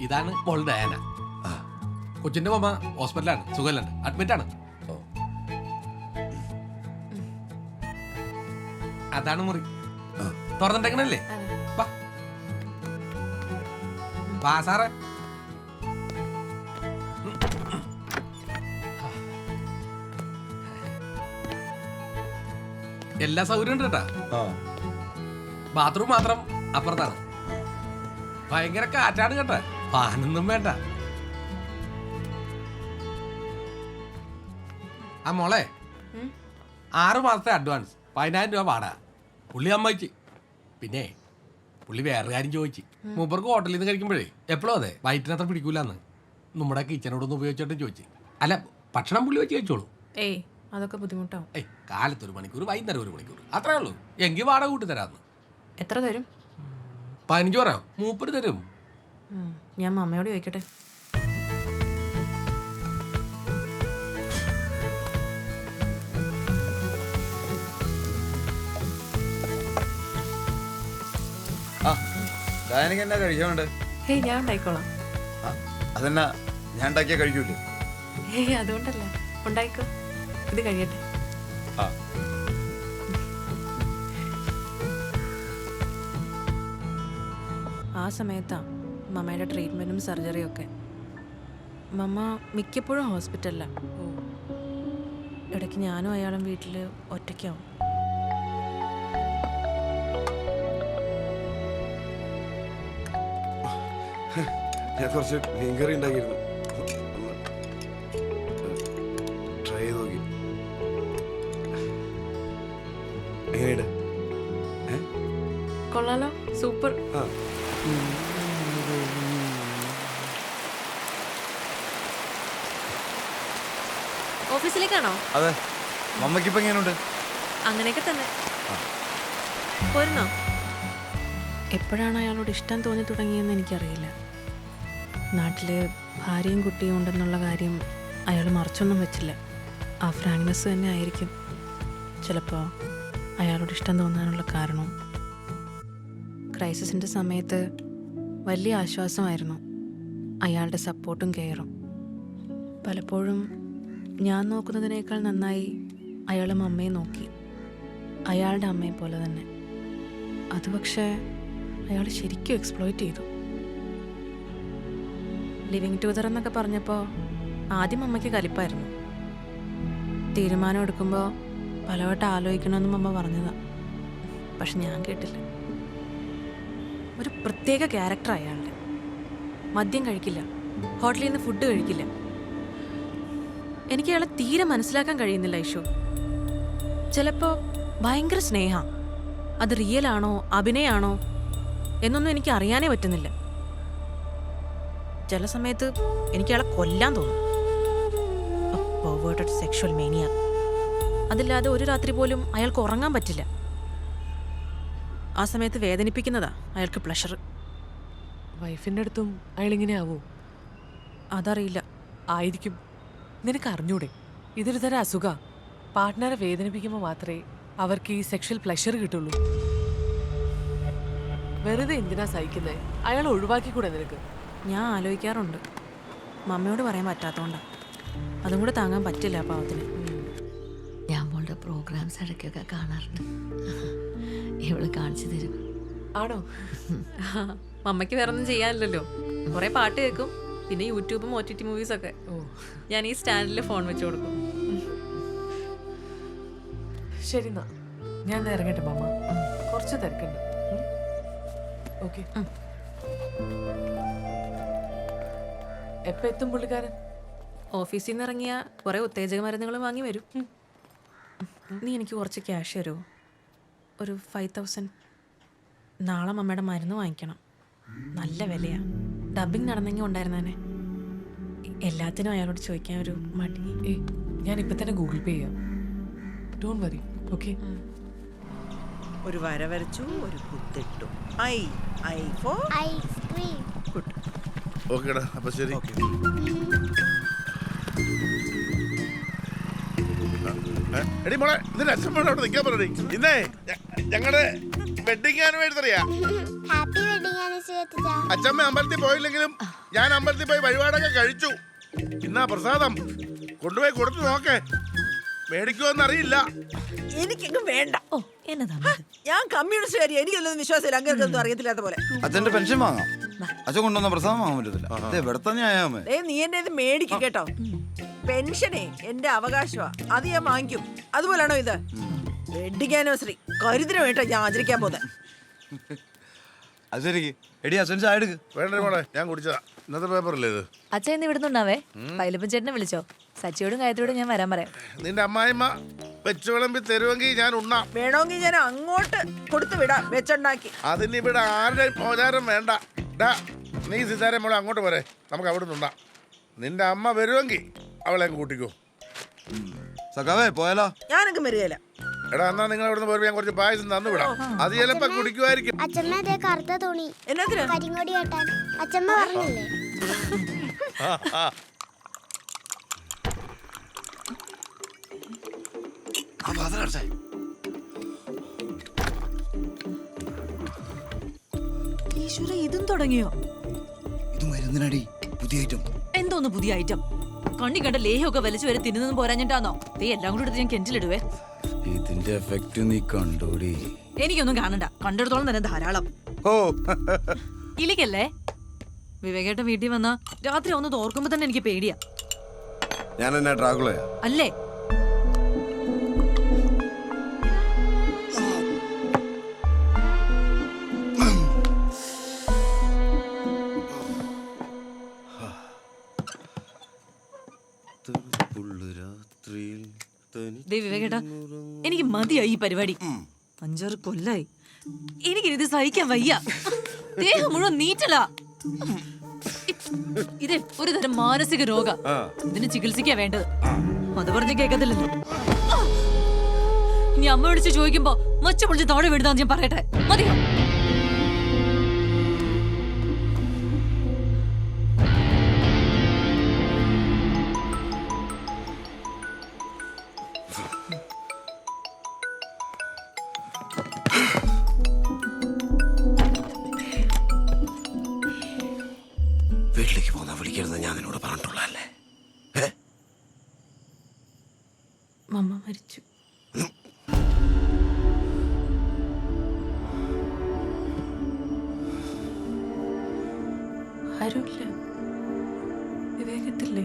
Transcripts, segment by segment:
ഇതാണ് മോൾ ഡയാന. കൊച്ചിന്റെ മമ്മ ഹോസ്പിറ്റലാണ് സുഖമല്ലാണ്ട് അഡ്മിറ്റ് ആണ്. അതാണ് മുറി. തുറന്നിട്ടേക്കണല്ലേ? വാ സാറേ. എല്ലാ സൗകര്യം ഉണ്ട് കേട്ടാ. ആ. ബാത്റൂം മാത്രം അപ്പുറത്താണ്. ഭയങ്കര കാറ്റാണ് കേട്ടാ. ഫാനൊന്നും വേണ്ട. ആ മോളെ ആറു മാസത്തെ അഡ്വാൻസ് പതിനായിരം രൂപ പാടാ പുള്ളി അമ്മയ്ക്ക് പിന്നെ പുള്ളി വേറെ കാര്യം ചോദിച്ചു. മൂപ്പർക്ക് ഹോട്ടലിൽ നിന്ന് കഴിക്കുമ്പോഴേ എപ്പോഴും അതെ വയറ്റിനത്ര പിടിക്കൂലെന്ന്. നമ്മുടെ കിച്ചനോടൊന്ന് ഉപയോഗിച്ചോട്ടും ചോദിച്ചു. അല്ല ഭക്ഷണം പുള്ളി വെച്ച് കഴിച്ചോളൂ. ഏയ് അതൊക്കെ ബുദ്ധിമുട്ടാവും. ഏയ് കാലത്ത് ഒരു മണിക്കൂർ വൈകുന്നേരം ഒരു മണിക്കൂർ. അത്രേ ഉള്ളൂ. എങ്കിൽ വാടക കൂട്ടി തരാമെന്ന് എത്ര തരും? പതിനഞ്ച് പറയാം? മൂപ്പര് തരും. ഞാൻ മമ്മയോട് ചോദിക്കട്ടെ? ആ ഡാനിക്ക് എന്നാ കഴിക്കാനുണ്ട്? ഹേയ് ഞാൻ ഉണ്ടായിക്കോളാം. ആ അതെന്നാ ഞാൻ ഉണ്ടാക്കിയാ കഴിക്കൂലേ? ഹേയ് അതുകൊണ്ടല്ല. ഉണ്ടായിക്കോ. ഇത് കഴിയട്ടെ. ആ. ആ സമയത്താ മമ്മയുടെ ട്രീറ്റ്മെന്റും സർജറിയും ഒക്കെ. മമ്മ മിക്കപ്പോഴും ഹോസ്പിറ്റലിലാണ് ഇടയ്ക്ക് ഞാനും അയാളും വീട്ടിൽ ഒറ്റയ്ക്കാവും. ഞാൻ കുറച്ച് മീൻകറി ഉണ്ടാക്കിയിരുന്നു. ട്രൈ ചെയ്ത് നോക്കി. എങ്ങനെയുണ്ട്? കൊള്ളാലോ. സൂപ്പർ. ആ. ഓഫീസിലേക്കാണോ? അതെ. മമ്മയ്ക്കിപ്പോ എങ്ങനെയുണ്ട്? അങ്ങനെയൊക്കെ തന്നെ. പോരുന്നോ? എപ്പോഴാണ് അയാളോട് ഇഷ്ടം തോന്നി തുടങ്ങിയെന്ന് എനിക്കറിയില്ല. നാട്ടിൽ ഭാര്യയും കുട്ടിയും ഉണ്ടെന്നുള്ള കാര്യം അയാൾ മറച്ചൊന്നും വെച്ചില്ല. ആ ഫ്രാങ്ക്നെസ് തന്നെ ആയിരിക്കും. ചിലപ്പോൾ അയാളോട് ഇഷ്ടം തോന്നാനുള്ള കാരണവും ക്രൈസിസിന്റെ സമയത്ത് വലിയ ആശ്വാസമായിരുന്നു. അയാളുടെ സപ്പോർട്ടും കെയറും. പലപ്പോഴും ഞാൻ നോക്കുന്നതിനേക്കാൾ നന്നായി അയാളും അമ്മയെ നോക്കി. അയാളുടെ അമ്മയെ പോലെ തന്നെ. അത് പക്ഷേ അയാൾ ശരിക്കും എക്സ്പ്ലോയിറ്റ് ചെയ്തു. ലിവിങ് ടൂതർ എന്നൊക്കെ പറഞ്ഞപ്പോൾ ആദ്യം അമ്മയ്ക്ക് കലിപ്പായിരുന്നു. തീരുമാനം എടുക്കുമ്പോൾ പലവട്ടം ആലോചിക്കണമെന്നും അമ്മ പറഞ്ഞതാണ് പക്ഷെ ഞാൻ കേട്ടില്ല. ഒരു പ്രത്യേക ക്യാരക്ടർ അയാളുടെ. മദ്യം കഴിക്കില്ല. ഹോട്ടലിൽ നിന്ന് ഫുഡ് കഴിക്കില്ല. എനിക്ക് അയാളെ തീരെ മനസ്സിലാക്കാൻ കഴിയുന്നില്ല ഐഷു ചിലപ്പോൾ ഭയങ്കര സ്നേഹ. അത് റിയൽ ആണോ അഭിനയാണോ എന്നൊന്നും എനിക്ക് അറിയാനേ പറ്റുന്നില്ല. ചില സമയത്ത് എനിക്ക് അയാളെ കൊല്ലാൻ തോന്നും. സെക്ഷൽ മേനിയ അതില്ലാതെ ഒരു രാത്രി പോലും അയാൾക്ക് ഉറങ്ങാൻ പറ്റില്ല. ആ സമയത്ത് വേദനിപ്പിക്കുന്നതാ അയാൾക്ക് പ്ലഷർ വൈഫിന്റെ അടുത്തും അയാൾ ഇങ്ങനെ ആവോ? അതറിയില്ല. ആയിരിക്കും. നിനക്ക് അറിഞ്ഞൂടെ? ഇതൊരു തരം അസുഖ. പാർട്ട്ണറെ വേദനിപ്പിക്കുമ്പോൾ മാത്രമേ അവർക്ക് ഈ സെക്ഷൽ പ്ലഷർ കിട്ടുള്ളൂ. വെറുതെ എന്തിനാ സഹിക്കുന്നത് അയാൾ ഒഴിവാക്കിക്കൂടെ നിനക്ക്? ഞാൻ ആലോചിക്കാറുണ്ട്. മമ്മയോട് പറയാൻ പറ്റാത്തതുകൊണ്ടാണ് അതും കൂടെ താങ്ങാൻ പറ്റില്ല ആ പാവത്തിന്. ഞാൻ മോളുടെ പ്രോഗ്രാംസ് ഇടയ്ക്കൊക്കെ കാണാറുണ്ട്. ഇവൾ കാണിച്ചു തരും. ആണോ? മമ്മയ്ക്ക് വേറെ ഒന്നും ചെയ്യാനില്ലല്ലോ. കുറെ പാട്ട് കേൾക്കും പിന്നെ യൂട്യൂബും ഒ ടി ടി മൂവീസ് ഒക്കെ. ഓ. ഞാൻ ഈ സ്റ്റാൻഡിൽ ഫോൺ വെച്ച് കൊടുക്കും. ശരി എന്നാ. ഞാൻ ഒന്ന് ഇറങ്ങട്ടെ മാമ. കുറച്ച് തിരക്കുണ്ട്. ഓക്കെ. എപ്പോ എത്തും പുള്ളിക്കാരൻ? ഓഫീസിൽ നിന്ന് ഇറങ്ങിയ കുറെ ഉത്തേജക മരുന്നുകൾ വാങ്ങി വരും. നീ എനിക്ക് കുറച്ച് ക്യാഷ് തരുമോ? ഒരു ഫൈവ് തൗസൻഡ് നാളെ മമ്മയുടെ മരുന്ന് വാങ്ങിക്കണം. നല്ല വിലയാ. ഡബിങ് നടന്നെങ്കിൽ ഉണ്ടായിരുന്നേനെ. എല്ലാത്തിനും അയാളോട് ചോദിക്കാൻ ഒരു മടി. ഏ ഞാൻ ഇപ്പൊ തന്നെ ഗൂഗിൾ പേ ചെയ്യാം. ഡോണ്ട് വറി ഓക്കെ ഒരു വര വരച്ചു ഒരു കുത്തിട്ടു. I I for ice cream good ഓക്കേടാ അപ്പൊ ശരി. എടി മോളെ ഇതിന്റെ അച്ഛൻ അവിടെ നിൽക്കാൻ പറഞ്ഞു ഇന്നേ ഞങ്ങളുടെ വെഡിങ് ആനിവേഴ്സറിയാ അച്ഛമ്മ അമ്പലത്തിൽ പോയില്ലെങ്കിലും ഞാൻ അമ്പലത്തിൽ പോയി വഴിപാടൊക്കെ കഴിച്ചു. ഇന്നാ പ്രസാദം. കൊണ്ടുപോയി കൊടുത്തു നോക്കേ. മേടിക്കുമെന്നറിയില്ല എനിക്കെങ്ങും വേണ്ട. ഓ എന്നതാ ഞാൻ കമ്മ്യൂണിസ്റ്റുകാരി എനിക്കൊന്നും വിശ്വാസമില്ല. അങ്ങനെയൊന്നും അറിയത്തില്ലാത്ത പോലെ. അച്ഛന്റെ പെൻഷൻ വാങ്ങാം. അച്ഛൻ കൊണ്ടുവന്ന പ്രസാദം വാങ്ങാൻ പറ്റത്തില്ല. അതെ എവിടത്തെ ന്യായമേ നീ എന്നെ ഇത് മേടിക്കും കേട്ടോ. പെൻഷനേ എന്റെ അവകാശമാ. അത് ഞാൻ വാങ്ങിക്കും. അതുപോലാണോ ഇത്? വെഡിങ് ആനിവേഴ്സറി കരുതിന് വേണ്ട ഞാൻ ആചരിക്കാൻ പോകുന്നത് അത് ശരിക്ക് എടി അച്ഛൻ ചായ എടുക്ക്. വേണ്ട മോളെ ഞാൻ കുടിച്ചതാ. ഇന്നത്തെ പേപ്പറല്ലേ ഇത്? അച്ഛൻ ഇന്ന് ഇവിടുന്നുണ്ടാവേ പൈലപ്പൻ ചേട്ടനെ വിളിച്ചോ? സച്ചിയോടും ഗായത്രിയോടും ഞാൻ വരാൻ പറയാം. നിന്റെ അമ്മായിമ്മ വെച്ചു വിളമ്പി തരുമെങ്കിൽ ഞാൻ ഉണ്ണാ. വേണമെങ്കിൽ ഞാൻ അങ്ങോട്ട് കൊടുത്തു വിടാം. വെച്ചുണ്ടാക്കി. അതിന് ഇവിടെ ആരുടെയും മോചാരം വേണ്ട. ഡാ നീ സിതാരം മോളെ അങ്ങോട്ട് പോരെ. നമുക്ക് അവിടെ നിന്നുണ്ടാം നിന്റെ അമ്മ വരുമെങ്കിൽ അവളെ കൂട്ടിക്കോ. സഖാവേ പോയാലോ? ഞാനൊക്കെ വരികയില്ല എടാ എന്നാ നിങ്ങൾ അവിടെ പോയി ഞാൻ കുറച്ച് പായസം തന്നു വിടാം. അത് ചിലപ്പോ കുടിക്കുമായിരിക്കും. അച്ഛമ്മ അതേ കറുത്ത തുണി. കരിങ്ങോടി കെട്ടാൻ. അച്ഛമ്മ പറഞ്ഞില്ലേ? ഈശ്വര ഇതും തുടങ്ങിയോ? ഇത് മരുന്നിനടി പുതിയ ഐറ്റം എന്തോന്ന് പുതിയ ഐറ്റം കണ്ണി കണ്ട ലേഹൊക്കെ വലിച്ചു വരെ തിന്നുന്നതും പോരാഞ്ഞിട്ടാന്നോ? ദേ എല്ലാം കൂടി എടുത്ത് ഞാൻ കിണറ്റിലിടുവേ ഇതിന്റെ എഫക്റ്റ് നീ കണ്ടോടി. എനിക്കൊന്നും കാണണ്ട. കണ്ടെടുത്തോളം തന്നെ ധാരാളം. ഓ. ഇലിക്കല്ലേ? വിവേകേട്ട വീട്ടിൽ വന്ന രാത്രി ഒന്ന് തോർക്കുമ്പോ തന്നെ എനിക്ക് പേടിയാ. ഞാൻ എന്നാ അല്ലേ? ദേ വിവേകേട്ടാ എനിക്ക് മതിയായി ഈ പരിപാടി. അഞ്ചാറ് കൊല്ലായി. എനിക്ക് എനിക്കിത് സഹിക്കാൻ വയ്യ. ദേഹം മുഴുവൻ നീറ്റല. ഇത് ഒരു തരം മാനസിക രോഗ. ഇതിന് ചികിത്സിക്കാ വേണ്ടത്. അത് പറഞ്ഞ് കേൾക്കത്തില്ലല്ലോ. ഇനി അമ്മ വിളിച്ച് ചോദിക്കുമ്പോ മച്ച പൊളിച്ച് താഴെ വീഴുതാന്ന് ഞാൻ പറയട്ടെ. മതിയോ? ആരുമില്ല. വിവേകത്തില്ലേ?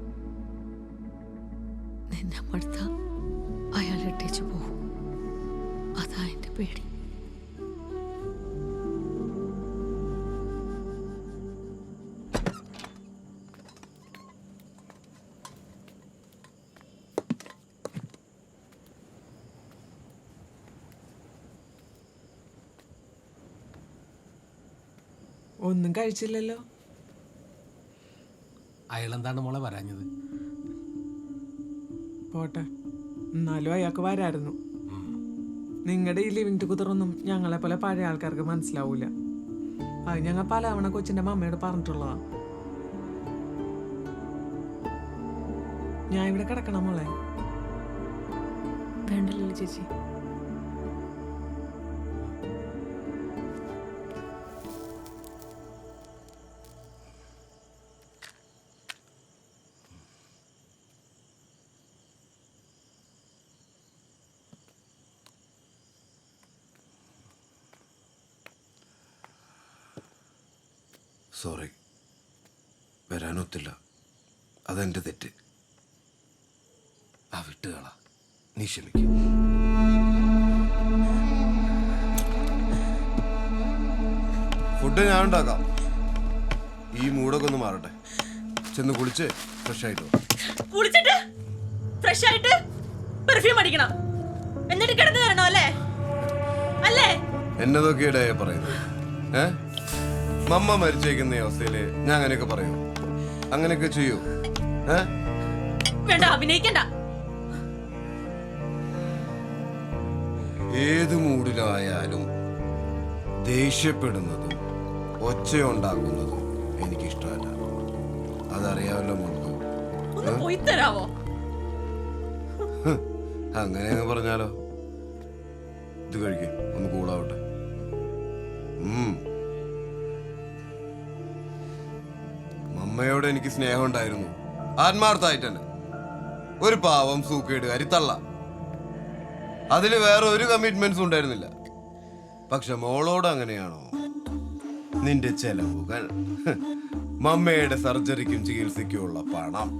ഒന്നും കഴിച്ചില്ലല്ലോ. അയാളെന്താണ് മോളെ പറഞ്ഞത്? പോട്ടെ. എന്നാലും അയാൾക്ക് വരായിരുന്നു. നിങ്ങളുടെ ഈ ലിവിങ് ടുഗദറൊന്നും ഞങ്ങളെ പോലെ പഴയ ആൾക്കാർക്ക് മനസ്സിലാവൂല. അത് ഞങ്ങൾ പലവണ കൊച്ചിന്റെ മമ്മയോട് പറഞ്ഞിട്ടുള്ളതാ. ഞാൻ ഇവിടെ കിടക്കണം മോളെ. വേണ്ടല്ലോ ചേച്ചി. സോറി. വരാനൊത്തില്ല. അതെന്റെ തെറ്റ്. ആ വിട്ടുകള നീ ക്ഷമിക്കും. ഫുഡ് ഞാൻ ഉണ്ടാക്കാം. ഈ മൂടൊക്കെ ഒന്ന് മാറട്ടെ. ചെന്ന് കുളിച്ച് ഫ്രഷ് ആയിട്ട് വാ. കുളിച്ചിട്ട് ഫ്രഷ് ആയിട്ട് പെർഫ്യൂം അടിക്കണം. എന്നിട്ട് കിടന്നു തരണോ അല്ലേ? അല്ലേ? എന്നതൊക്കെയുടെ പറയുന്നത്? ഏ? മമ്മ മരിച്ചേക്കുന്ന ഈ അവസ്ഥയിൽ ഞാൻ അങ്ങനെയൊക്കെ പറയൂ. അങ്ങനെയൊക്കെ ചെയ്യൂ. വേണ്ട അഭിനയിക്കണ്ട. ഏത് മൂഡിലായാലും ദേഷ്യപ്പെടുന്നതും ഒച്ചയുണ്ടാക്കുന്നതും എനിക്കിഷ്ടമല്ല. അതറിയാമല്ലോ മുൻപ് അങ്ങനെ അങ്ങ് പറഞ്ഞാലോ. ഇത് കഴിക്കും ഒന്ന് കൂളാവട്ടെ ഉം. മമ്മയോട് എനിക്ക് സ്നേഹം ഉണ്ടായിരുന്നു. ആത്മാർത്ഥമായിട്ട് തന്നെ ഒരു പാവം സൂക്കേട് അരിത്തള്ള അതിൽ വേറെ ഒരു കമ്മിറ്റ്മെന്റ്സും ഉണ്ടായിരുന്നില്ല. പക്ഷെ മോളോട് അങ്ങനെയാണോ? നിന്റെ ചെലവുകൾ. മമ്മയുടെ സർജറിക്കും ചികിത്സയ്ക്കുമുള്ള പണം.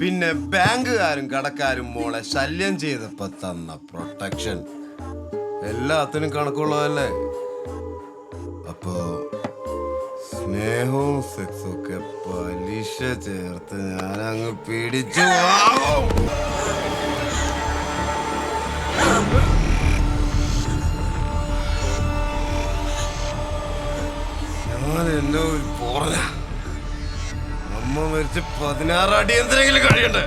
പിന്നെ ബാങ്കുകാരും കടക്കാരും മോളെ ശല്യം ചെയ്തപ്പോ തന്ന പ്രൊട്ടക്ഷൻ എല്ലാത്തിനും കണക്കുള്ളതല്ലേ? സ്നേഹവും സെക്സും ഒക്കെ പലിശ ചേർത്ത് ഞാൻ അങ്ങ് പിടിച്ചു. ഞാൻ എന്നെ പോറല. അമ്മ മരിച്ച് പതിനാറ് അടി എന്തെങ്കിലും കഴിയണ്ടേ?